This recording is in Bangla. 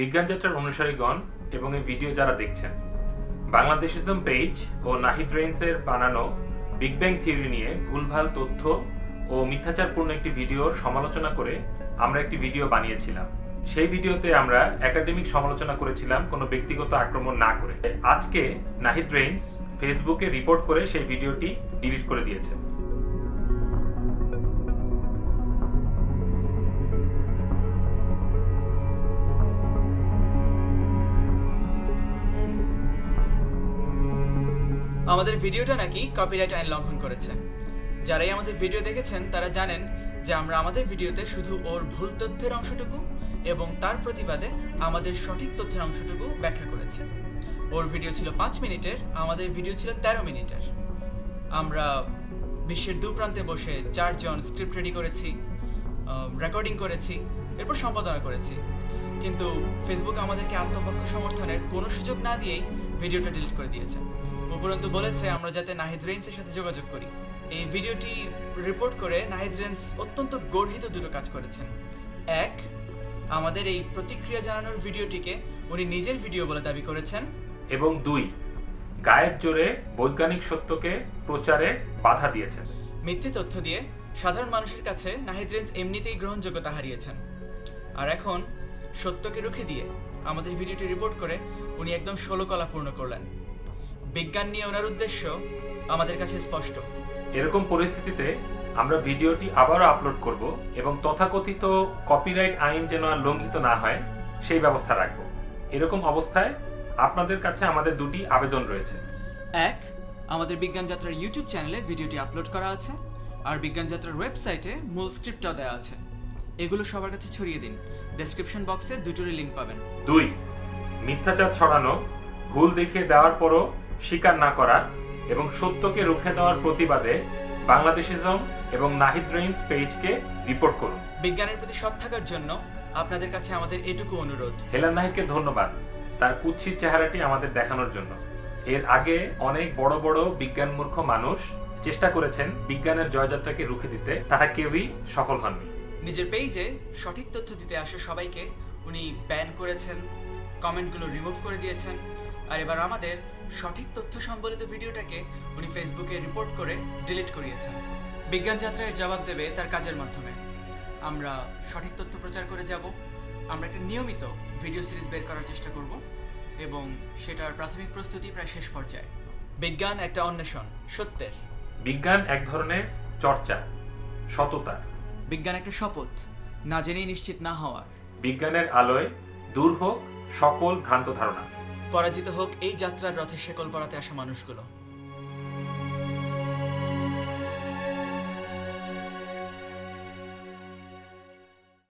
বিজ্ঞান যাত্রার অনুসারীগণ এবং এই ভিডিও যারা দেখছেন, বাংলাদেশিজম পেজ ও নাহিদ রেইন্সের বানানো বিগ ব্যাং থিওরি নিয়ে ভুলভাল তথ্য ও মিথ্যাচারপূর্ণ একটি ভিডিওর সমালোচনা করে আমরা একটি ভিডিও বানিয়েছিলাম। সেই ভিডিওতে আমরা একাডেমিক সমালোচনা করেছিলাম, কোনো ব্যক্তিগত আক্রমণ না করে। আজকে নাহিদ রেইনস ফেসবুকে রিপোর্ট করে সেই ভিডিওটি ডিলিট করে দিয়েছে। আমাদের ভিডিওটা নাকি কপিরাইট আইন লঙ্ঘন করেছে। যারাই আমাদের ভিডিও দেখেছেন, তারা জানেন যে আমরা আমাদের ভিডিওতে শুধু ওর ভুল তথ্যের অংশটুকু এবং তার প্রতিবাদে আমাদের সঠিক তথ্যের অংশটুকু ব্যাখ্যা করেছে। ওর ভিডিও ছিল পাঁচ মিনিটের, আমাদের ভিডিও ছিল তেরো মিনিটের। আমরা বিশ্বের দু প্রান্তে বসে চারজন স্ক্রিপ্ট রেডি করেছি রেকর্ডিং করেছি, এরপর সম্পাদনা করেছি। কিন্তু ফেসবুক আমাদেরকে আত্মপক্ষ সমর্থনের কোনো সুযোগ না দিয়েই ভিডিওটা ডিলিট করে দিয়েছে। উপরন্তু বলেছে আমরা যাতে নাহিদ রেঞ্জের সাথে যোগাযোগ করি। এই ভিডিওটি রিপোর্ট করে নাহিদ রেঞ্জ অত্যন্ত গর্হিত দুটো কাজ করেছেন। এক আমাদের এই প্রতিক্রিয়া জানানোর ভিডিওটিকে উনি নিজের ভিডিও বলে দাবি করেছেন। এবং দুই গায়ের জোরে বৈজ্ঞানিক সত্যকে প্রচারে বাধা দিয়েছেন। মিথ্যে তথ্য দিয়ে সাধারণ মানুষের কাছে নাহিদ রেঞ্জ এমনিতেই গ্রহণযোগ্যতা হারিয়েছেন। আর এখন সত্যকে রুখে দিয়ে আমাদের ভিডিওটি রিপোর্ট করে উনি একদম ষোলো কলা পূর্ণ করলেন। বিজ্ঞান নিয়ে ওনার উদ্দেশ্য আমাদের কাছে স্পষ্ট। এরকম পরিস্থিতিতে আমরা ভিডিওটি আবারও আপলোড করব এবং তথাকথিত কপিরাইট আইন যেন আর লঙ্ঘিত না হয় সেই ব্যবস্থা রাখব। এরকম অবস্থায় আপনাদের কাছে আমাদের দুটি আবেদন রয়েছে। এক আমাদের বিজ্ঞান যাত্রার ইউটিউব চ্যানেলে ভিডিওটি আপলোড করা আছে আর বিজ্ঞান যাত্রার ওয়েবসাইটে মূল স্ক্রিপ্টটাও দেওয়া আছে। এগুলো সবার কাছে ছড়িয়ে দিন। ডেসক্রিপশন বক্সে দুটোরই লিঙ্ক পাবেন। দুই মিথ্যাচার ছড়ানো ভুল দেখিয়ে দেওয়ার পরও স্বীকার না করা এবং সত্যকে রুখে দেওয়ার প্রতিবাদে বাংলাদেশিজম এবং নাহিদ রেইন্স পেজকে রিপোর্ট করুন। বিজ্ঞানের প্রতি সৎ থাকার জন্য আপনাদের কাছে আমাদের এটুকু অনুরোধ। হেলান নাহিদকে ধন্যবাদ তার কুৎসিত চেহারাটি আমাদের দেখানোর জন্য। এর আগে অনেক বড় বড় বিজ্ঞান মূর্খ মানুষ চেষ্টা করেছেন বিজ্ঞানের জয়যাত্রাকে রুখে দিতে তারা কেউই সফল হননি। নিজের পেজে সঠিক তথ্য দিতে আসে সবাইকে উনি ব্যান করেছেন কমেন্টগুলো রিমুভ করে দিয়েছেন, আর এবার আমাদের সঠিক তথ্য সম্বলিত ভিডিওটাকে উনি ফেসবুকে রিপোর্ট করে ডিলিট করিয়েছেন। বিজ্ঞান যাত্রায় জবাব দেবে তার কাজের মাধ্যমে। আমরা সঠিক তথ্য প্রচার করে যাব, আমরা একটা নিয়মিত ভিডিও সিরিজ বের করার চেষ্টা করব, এবং সেটার প্রাথমিক প্রস্তুতি প্রায় শেষ পর্যায়ে। বিজ্ঞান একটা অন্বেষণ, সত্যের। বিজ্ঞান এক ধরনের চর্চা, সততা। বিজ্ঞান একটা শপথ না জেনেই নিশ্চিত না হওয়ার। বিজ্ঞানের আলোয় দূর হোক সকল ভ্রান্ত ধারণা। পরাজিত হোক এই যাত্রার রথে শেকল পড়াতে আসা মানুষগুলো।